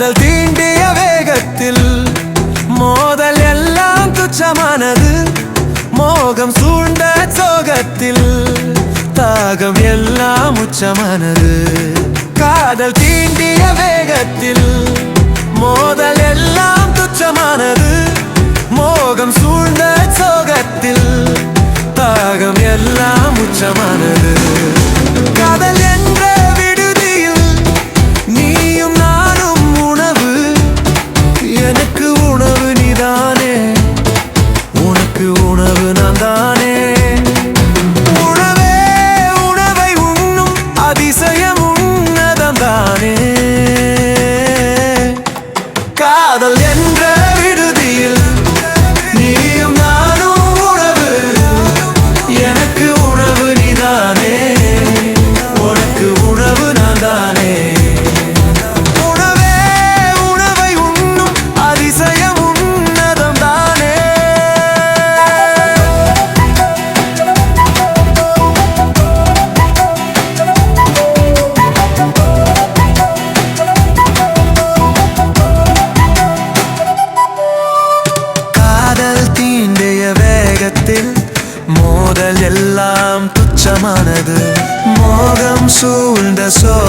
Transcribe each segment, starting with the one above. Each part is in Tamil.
காதல் தீண்டிய வேகத்தில் மோதல் எல்லாம் துச்சமானது. மோகம் சூழ்ந்த சோகத்தில் தாகம் எல்லாம் உச்சமானது. காதல் தீண்டிய வேகத்தில் மோதல் எல்லாம் துச்சமானது. மோகம் சூழ்ந்த சோகத்தில் தாகம் எல்லாம் உச்சமானது. காதல் nadie சூழ்ந்த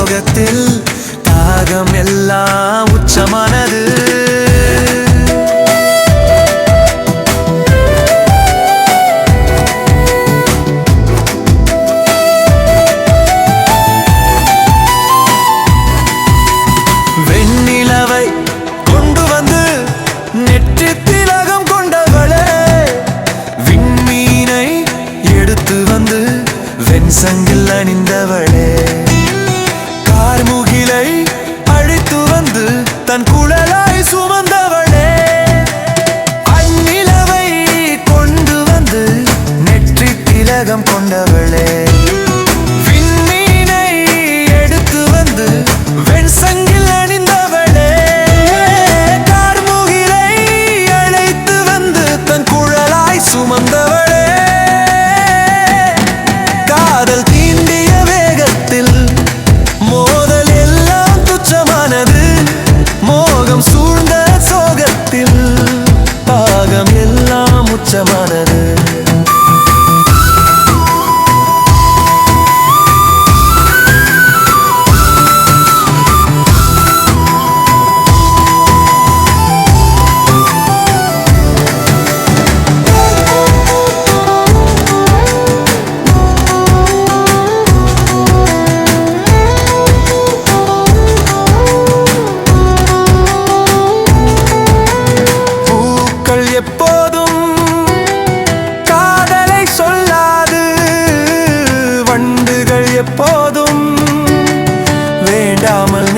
குழலாய்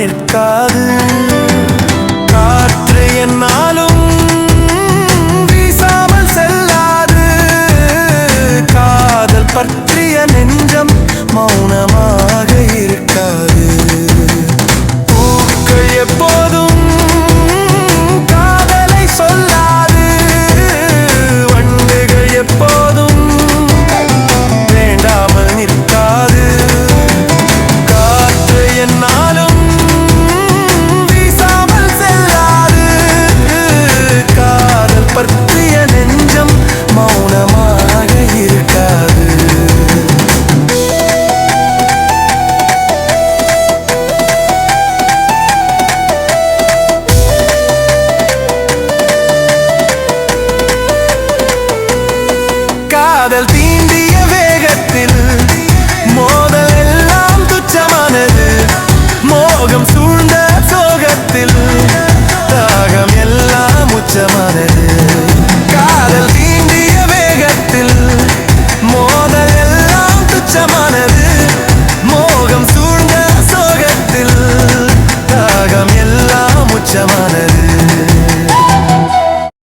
நிற்காது. காதல் தீண்டிய வேகத்தில் மோதல் எல்லாம் துச்சமானது. மோகம் சூழ்ந்த சோகத்தில் தாகம் எல்லாம் உச்சமானது.